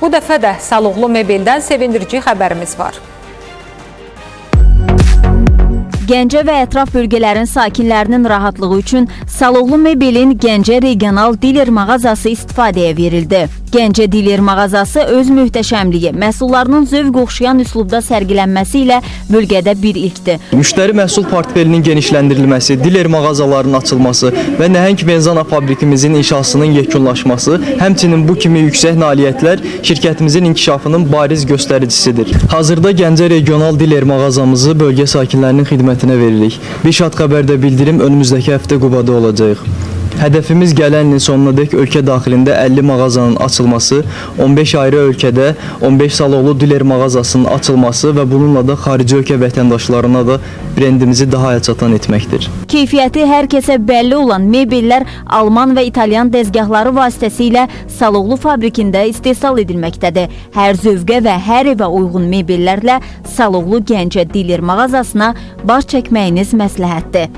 Bu dəfə də Saloğlu Mebeldən sevindirici xəbərimiz var. Gəncə və ətraf bölgələrin sakinlərinin rahatlığı üçün Saloğlu Mebelin Gəncə regional diler mağazası istifadəyə verildi. Gəncə diler mağazası öz möhtəşəmliyi, məhsullarının zövq oxşayan üslubda sərgilənməsi ilə bölgədə bir ilkdir. Müştəri məhsul portfelinin genişləndirilməsi, diler mağazalarının açılması və nəhəng benzana fabrikimizin inşasının yekunlaşması, həmçinin bu kimi yüksək nailiyyətlər şirkətimizin inkişafının bariz göstəricisidir. Hazırda Gəncə regional diler mağazamızı bölgə sakinlərinin xidmətinə veririk. Bir şad xəbərdə bildirim önümüzdəki həftə Qubada olacağıq. Hədəfimiz gələn ilin sonunadək ölkə daxilində 50 mağazanın açılması, 15 ayrı ölkədə 15 Saloğlu diler mağazasının açılması və bununla da xarici ölkə vətəndaşlarına da brendimizi daha əlçatan etməkdir. Keyfiyyəti hər kəsə bəlli olan mebellər Alman və İtalyan dəzgahları vasitəsilə Saloğlu fabrikində istehsal edilməkdədir. Hər zövqə və hər evə uyğun mebellərlə Saloğlu Gəncə diler mağazasına baş çəkməyiniz məsləhətdir.